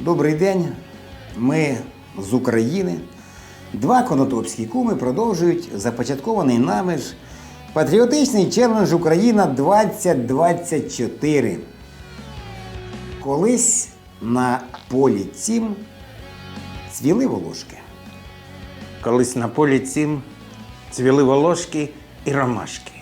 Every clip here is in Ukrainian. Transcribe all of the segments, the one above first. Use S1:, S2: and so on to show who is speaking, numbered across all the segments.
S1: Добрий день. Ми з України. Два конотопські куми продовжують започаткований нами ж патріотичний челендж Україна 2024. Колись на полі цім цвіли волошки.
S2: Колись на полі цім цвіли волошки і ромашки.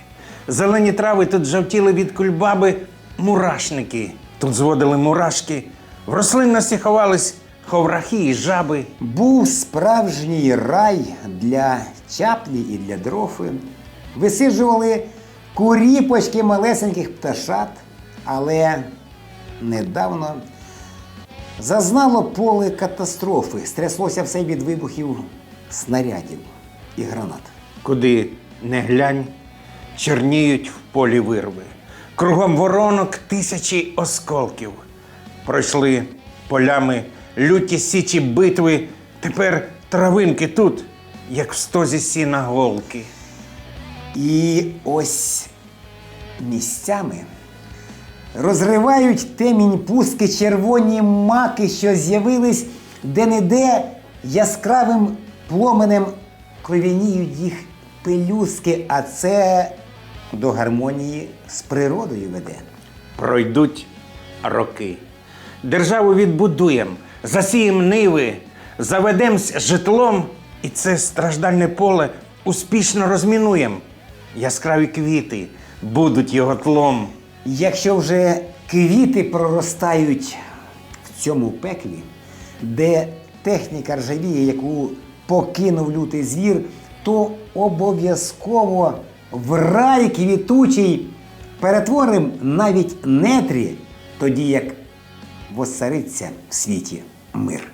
S2: Зелені трави тут жовтіли від кульбаби мурашники. Тут зводили мурашки. В рослинності ховались ховрахи і жаби.
S1: Був справжній рай для чаплі і для дрофи. Висиджували куріпочки малесеньких пташат, але недавно зазнало поле катастрофи. Стряслося все від вибухів снарядів і гранат.
S2: Куди не глянь, чорніють в полі вирви. Кругом воронок тисячі осколків. Пройшли полями люті січі битви. Тепер травинки тут, як в стозі сіна голки.
S1: І ось місцями розривають темінь пустки червоні маки, що з'явились де-не-де яскравим пломенем кровініють їх пелюстки, а це до гармонії з природою веде.
S2: Пройдуть роки. Державу відбудуємо, засієм ниви, заведемось житлом, і це страждальне поле успішно розмінуємо. Яскраві квіти будуть його тлом.
S1: Якщо вже квіти проростають в цьому пеклі, де техніка ржавіє, яку покинув лютий звір, то обов'язково в рай квітучий перетворим навіть нетрі, тоді як воцариться в світі мир.